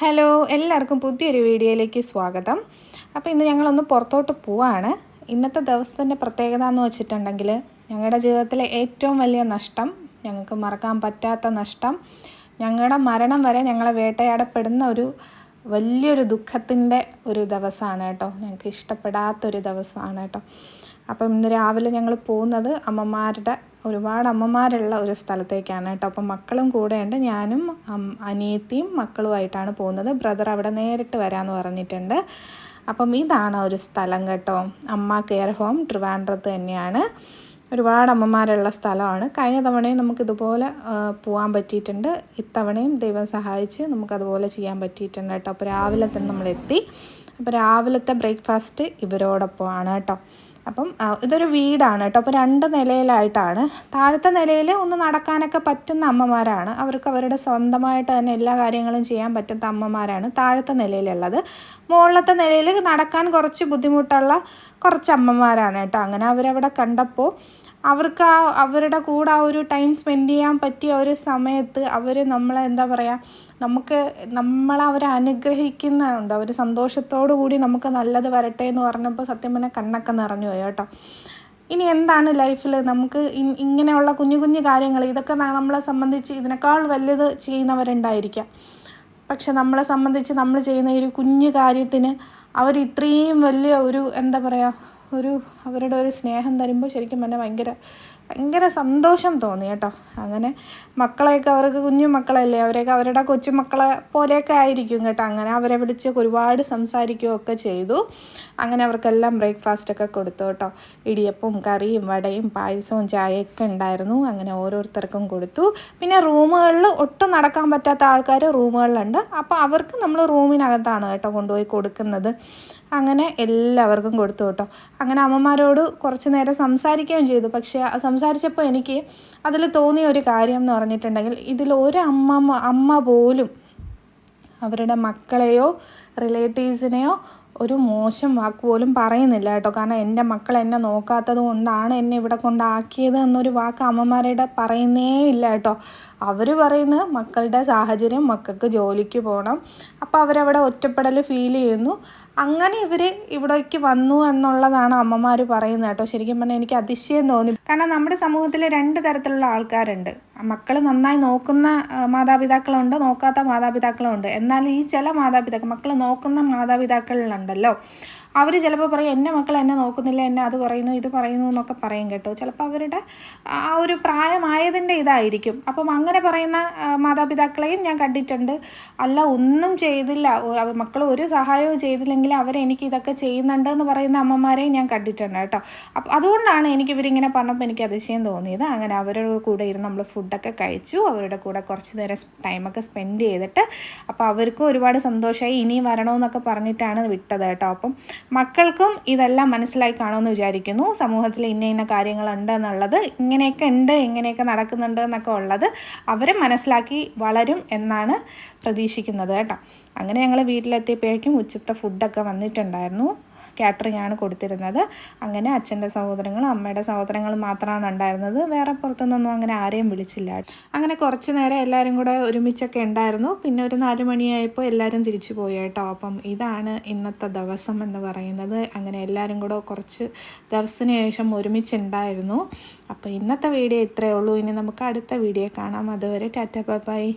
Hello എല്ലാവർക്കും പുതിയൊരു വീഡിയോയിലേക്ക് സ്വാഗതം. അപ്പോൾ ഇന്ന് ഞങ്ങളൊന്ന് പുറത്തോട്ട് പോവാണ്. ഇന്നത്തെ ദിവസത്തിന്റെ പ്രത്യേകത എന്ന് വെച്ചിട്ടുണ്ടെങ്കിൽ ഞങ്ങളുടെ ജീവിതത്തിലെ ഏറ്റവും വലിയ നഷ്ടം ഞങ്ങൾക്ക് മറക്കാൻ പറ്റാത്ത നഷ്ടം ഞങ്ങളുടെ മരണം വരെ ഞങ്ങളെ വേട്ടയാടപ്പെടുന്ന ഒരു വലിയൊരു ദുഃഖത്തിന്റെ ഒരു ദിവസമാണ് കേട്ടോ. ഞങ്ങൾക്ക് ഇഷ്ടപ്പെടാത്തൊരു ദിവസമാണ് കേട്ടോ. അപ്പം ഇന്ന് രാവിലെ ഞങ്ങൾ പോകുന്നത് അമ്മമാരുടെ ഒരുപാട് അമ്മമാരുള്ള ഒരു സ്ഥലത്തേക്കാണ് കേട്ടോ. അപ്പം മക്കളും കൂടെയുണ്ട്. ഞാനും അനിയത്തിയും മക്കളുമായിട്ടാണ് പോകുന്നത്. ബ്രദർ അവിടെ നേരിട്ട് വരാമെന്ന് പറഞ്ഞിട്ടുണ്ട്. അപ്പം ഇതാണ് ഒരു സ്ഥലം കേട്ടോ. അമ്മ കെയർ ഹോം ട്രിവാൻഡ്രത്ത് തന്നെയാണ്. ഒരുപാട് അമ്മമാരുള്ള സ്ഥലമാണ്. കഴിഞ്ഞ തവണയും നമുക്കിതുപോലെ പോകാൻ പറ്റിയിട്ടുണ്ട്. ഇത്തവണയും ദൈവം സഹായിച്ച് നമുക്കതുപോലെ ചെയ്യാൻ പറ്റിയിട്ടുണ്ട് കേട്ടോ. അപ്പോൾ രാവിലെ തന്നെ നമ്മളെത്തി. അപ്പോൾ രാവിലത്തെ ബ്രേക്ക്ഫാസ്റ്റ് ഇവരോടൊപ്പമാണ് കേട്ടോ. അപ്പം ഇതൊരു വീടാണ് കേട്ടോ. അപ്പോൾ രണ്ട് നിലയിലായിട്ടാണ്. താഴത്തെ നിലയിൽ ഒന്ന് നടക്കാനൊക്കെ പറ്റുന്ന അമ്മമാരാണ്. അവർക്ക് അവരുടെ സ്വന്തമായിട്ട് തന്നെ എല്ലാ കാര്യങ്ങളും ചെയ്യാൻ പറ്റുന്ന അമ്മമാരാണ് താഴത്തെ നിലയിലുള്ളത്. മുകളിലത്തെ നിലയിൽ നടക്കാൻ കുറച്ച് ബുദ്ധിമുട്ടുള്ള കുറച്ച് അമ്മമാരാണ് കേട്ടോ. അങ്ങനെ അവരവിടെ കണ്ടപ്പോൾ അവർക്ക് ആ അവരുടെ കൂടെ ആ ഒരു ടൈം സ്പെൻഡ് ചെയ്യാൻ പറ്റിയ ഒരു സമയത്ത് അവർ നമ്മളെ എന്താ പറയുക നമുക്ക് നമ്മളെ അവർ അനുഗ്രഹിക്കുന്നുണ്ട്. അവർ സന്തോഷത്തോടു കൂടി നമുക്ക് നല്ലത് വരട്ടെ എന്ന് പറഞ്ഞപ്പോൾ സത്യം പറഞ്ഞാൽ കണ്ണൊക്കെ നിറഞ്ഞു പോയി കേട്ടോ. ഇനി എന്താണ് ലൈഫിൽ നമുക്ക് ഇങ്ങനെയുള്ള കുഞ്ഞു കുഞ്ഞു കാര്യങ്ങൾ ഇതൊക്കെ നമ്മളെ സംബന്ധിച്ച് ഇതിനേക്കാൾ വലുത് ചെയ്യുന്നവരുണ്ടായിരിക്കാം. പക്ഷെ നമ്മളെ സംബന്ധിച്ച് നമ്മൾ ചെയ്യുന്ന ഈ ഒരു കുഞ്ഞു കാര്യത്തിന് അവർ ഇത്രയും വലിയ ഒരു എന്താ പറയുക ഒരു അവരുടെ ഒരു സ്നേഹം തരുമ്പോൾ ശരിക്കും എന്നെ ഭയങ്കര ഭയങ്കര സന്തോഷം തോന്നി കേട്ടോ. അങ്ങനെ മക്കളെയൊക്കെ അവർക്ക് കുഞ്ഞു മക്കളല്ലേ അവരെയൊക്കെ അവരുടെ കൊച്ചുമക്കളെ പോലെയൊക്കെ ആയിരിക്കും കേട്ടോ. അങ്ങനെ അവരെ വിളിച്ച് ഒരുപാട് സംസാരിക്കുകയൊക്കെ ചെയ്തു. അങ്ങനെ അവർക്കെല്ലാം ബ്രേക്ക്ഫാസ്റ്റൊക്കെ കൊടുത്തു കേട്ടോ. ഇടിയപ്പവും കറിയും വടയും പായസവും ചായയൊക്കെ ഉണ്ടായിരുന്നു. അങ്ങനെ ഓരോരുത്തർക്കും കൊടുത്തു. പിന്നെ റൂമുകളിൽ ഒട്ടും നടക്കാൻ പറ്റാത്ത ആൾക്കാർ റൂമുകളിലുണ്ട്. അപ്പോൾ അവർക്ക് നമ്മൾ റൂമിനകത്താണ് കേട്ടോ കൊണ്ടുപോയി കൊടുക്കുന്നത്. അങ്ങനെ എല്ലാവർക്കും കൊടുത്തു കേട്ടോ. അങ്ങനെ അമ്മമാരോട് കുറച്ച് നേരം സംസാരിക്കുകയും ചെയ്തു. പക്ഷേ സംസാരിച്ചപ്പോൾ എനിക്ക് അതിൽ തോന്നിയ ഒരു കാര്യം എന്ന് പറഞ്ഞിട്ടുണ്ടെങ്കിൽ ഇതിൽ ഒരു അമ്മ അമ്മ പോലും അവരുടെ മക്കളെയോ റിലേറ്റീവ്സിനെയോ ഒരു മോശം വാക്ക് പോലും പറയുന്നില്ല കേട്ടോ. കാരണം എന്റെ മക്കൾ എന്നെ നോക്കാത്തത് കൊണ്ടാണ് എന്നെ ഇവിടെ കൊണ്ടാക്കിയത് എന്നൊരു വാക്ക് അമ്മമാരുടെ പറയുന്നേ ഇല്ല കേട്ടോ. അവർ പറയുന്നത് മക്കളുടെ സാഹചര്യം മക്കൾക്ക് ജോലിക്ക് പോകണം അപ്പോൾ അവരവിടെ ഒറ്റപ്പെടൽ ഫീൽ ചെയ്യുന്നു. അങ്ങനെ ഇവർ ഇവിടേക്ക് വന്നു എന്നുള്ളതാണ് അമ്മമാർ പറയുന്നത് കേട്ടോ. ശരിക്കും പറഞ്ഞാൽ എനിക്ക് അതിശയം തോന്നി. കാരണം നമ്മുടെ സമൂഹത്തിൽ രണ്ട് തരത്തിലുള്ള ആൾക്കാരുണ്ട്. മക്കൾ നന്നായി നോക്കുന്ന മാതാപിതാക്കളുണ്ട് നോക്കാത്ത മാതാപിതാക്കളുണ്ട്. എന്നാൽ ഈ ചില മാതാപിതാക്കൾ മക്കൾ നോക്കുന്ന മാതാപിതാക്കളിലുണ്ടല്ലോ. അവർ ചിലപ്പോൾ പറയും എന്റെ മക്കൾ എന്നെ നോക്കുന്നില്ല എന്നെ അത് പറയുന്നു ഇത് പറയുന്നു എന്നൊക്കെ പറയും കേട്ടോ. ചിലപ്പോൾ അവരുടെ ആ ഒരു പ്രായമായതിന്റെ ഇതായിരിക്കും. അപ്പം അങ്ങനെ പറയുന്ന മാതാപിതാക്കളെയും ഞാൻ കണ്ടിട്ടുണ്ട്. അല്ല ഒന്നും ചെയ്തില്ല. മക്കൾ ഒരു സഹായവും ചെയ്തില്ലെങ്കിൽ അവർ എനിക്ക് ഇതൊക്കെ ചെയ്യുന്നുണ്ട് എന്ന് പറയുന്ന അമ്മമാരെയും ഞാൻ കണ്ടിട്ടുണ്ട് കേട്ടോ. അപ്പം അതുകൊണ്ടാണ് എനിക്ക് ഇവരിങ്ങനെ പറഞ്ഞപ്പോൾ എനിക്ക് അതിശയം തോന്നിയത്. അങ്ങനെ അവരുടെ കൂടെ ഇരുന്ന് നമ്മൾ ഫുഡൊക്കെ കഴിച്ചു. അവരുടെ കൂടെ കുറച്ച് നേരം ടൈമൊക്കെ സ്പെൻഡ് ചെയ്തിട്ട് അപ്പോൾ അവർക്കും ഒരുപാട് സന്തോഷമായി ഇനി വരണമെന്നൊക്കെ പറഞ്ഞിട്ടാണ് വിട്ടത് കേട്ടോ. അപ്പം മക്കൾക്കും ഇതെല്ലാം മനസ്സിലായി കാണുമെന്ന് വിചാരിക്കുന്നു. സമൂഹത്തിൽ ഇന്ന ഇന്ന കാര്യങ്ങളുണ്ട് എന്നുള്ളത് ഇങ്ങനെയൊക്കെ ഉണ്ട് ഇങ്ങനെയൊക്കെ നടക്കുന്നുണ്ട് എന്നൊക്കെ ഉള്ളത് അവർ മനസ്സിലാക്കി വളരും എന്നാണ് പ്രതീക്ഷിക്കുന്നത് കേട്ടോ. അങ്ങനെ ഞങ്ങൾ വീട്ടിലെത്തിയപ്പോഴേക്കും ഉച്ചത്തെ ഫുഡൊക്കെ വന്നിട്ടുണ്ടായിരുന്നു. കാറ്ററിംഗ് ആണ് കൊടുത്തിരുന്നത്. അങ്ങനെ അച്ഛന്റെ സഹോദരങ്ങളും അമ്മയുടെ സഹോദരങ്ങളും മാത്രമാണ് ഉണ്ടായിരുന്നത്. വേറെ പുറത്തുനിന്നൊന്നും അങ്ങനെ ആരെയും വിളിച്ചില്ല. അങ്ങനെ കുറച്ച് നേരം എല്ലാവരും കൂടെ ഒരുമിച്ചൊക്കെ ഉണ്ടായിരുന്നു. പിന്നെ ഒരു നാല് മണിയായപ്പോൾ എല്ലാവരും തിരിച്ചു പോയി കേട്ടോ. അപ്പം ഇതാണ് ഇന്നത്തെ ദിവസം എന്ന് പറയുന്നത്. അങ്ങനെ എല്ലാവരും കൂടെ കുറച്ച് ദിവസത്തിന് ശേഷം ഒരുമിച്ചുണ്ടായിരുന്നു. അപ്പോൾ ഇന്നത്തെ വീഡിയോ ഇത്രയേ ഉള്ളൂ. ഇനി നമുക്ക് അടുത്ത വീഡിയോ കാണാം. അതുവരെ ടാറ്റ ബൈ.